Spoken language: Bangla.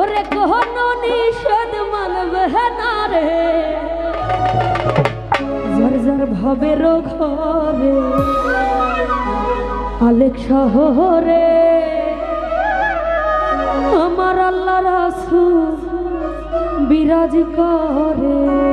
ওরে কোন নিষেধ মানবে না রে। জর জর ভবের ঘরে আলেক শহরে। আমার আল্লাহ রাসু বিরাজ করে।